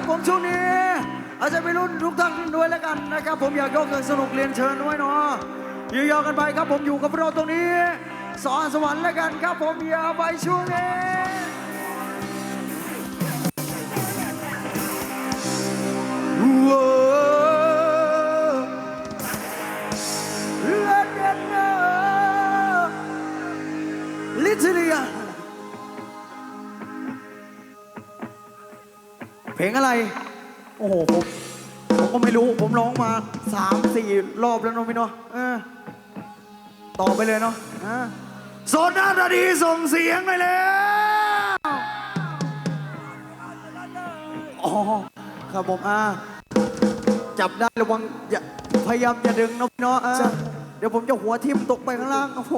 ครับผมช่วงนี้ อาจจะไปรุ่นทุกท่านด้วยแล้วกันนะครับ ผมอยากยกเงินสนุกเรียนเชิญด้วยเนาะอยู่ยาวกันไปครับผมอยู่กับเราตรงนี้สอนสวรรค์แล้วกันครับผมอย่าไปช่วงนี้ว้าวเลนเดนเนอลิทเลีย เพลงอะไร โอ้โหผมผมก็ไม่รู้ ผมร้องมาสามสี่รอบแล้วเนาะพี่เนาะเออต่อไปเลยเนาะอ่าโซนหน้าตาดีส่งเสียงไปแล้วอ๋อครับผมอ่าจับได้ระวังอย่าพยายามอย่าดึงนะพี่เนาะอ่าเดี๋ยวผมจะหัวทิ่มตกไปข้างล่างโอ้โห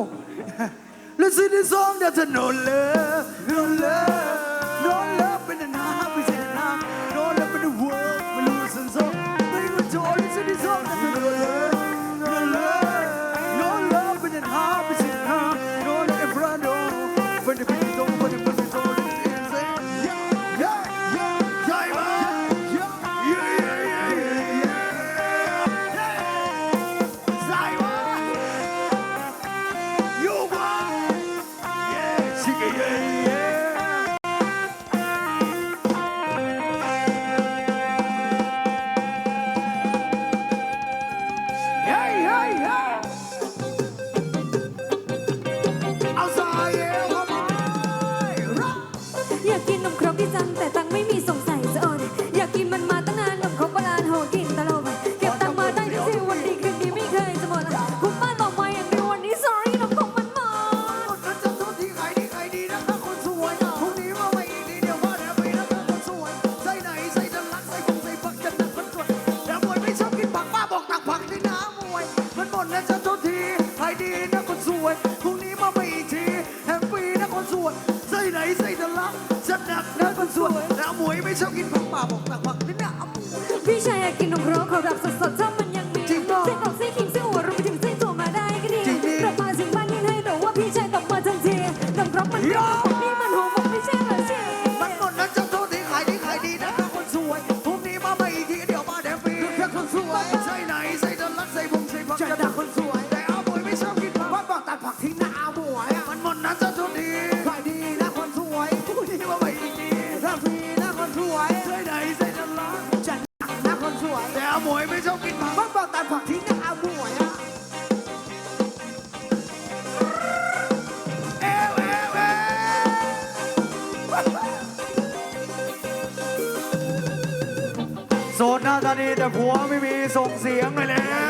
Listen to this song that's a no love, no love, no love in the night, หมดแล้วจะโทษทีขายดีนะคนสวยพรุ่งนี้มาใหม่อีกทีแฮปปี้นะคนสวยใส่ไหนใส่ดันลักจะหนักนะคนสวยแต่มวยไม่ชอบกินผักป้าบอกตักผักที่น้ำพี่ชายอยากกินนมครกเขาแบบสดๆถ้ามันยังมีจริงเปล่าเส้นออกเส้นขิงเส้นหัวรวมไปถึงเส้นถั่วมาได้ก็ดีจริงดิกลับมาถึงบ้ อาหมวยไม่ชอบกินผักบ้าบอกตัดผักทิ้งน้าอาหมวยอะเอวเอวเอวโสดหน้าตาดีแต่ผัวไม่มีส่งเสียงไปแล้ว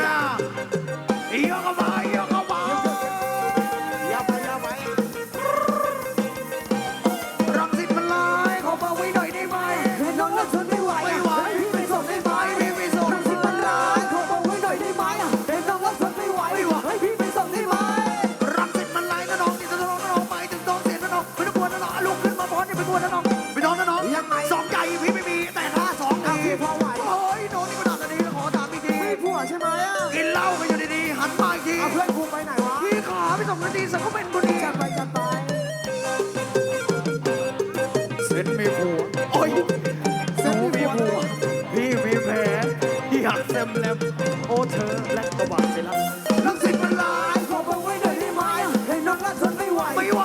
ส่งนาทีสักก็เป็นบุญจะไปจะดไปเซ็นไม่ผัวโอ้ยหนูมีผัวพี่มีแผลที่หักเซมแลมโอ้เธอและกรบาดเซรัม นักสิทธิ์มันลายขอบังไว้หน่อยได้ไหมให้น้องรักทนไม่ไหวไม่ไหว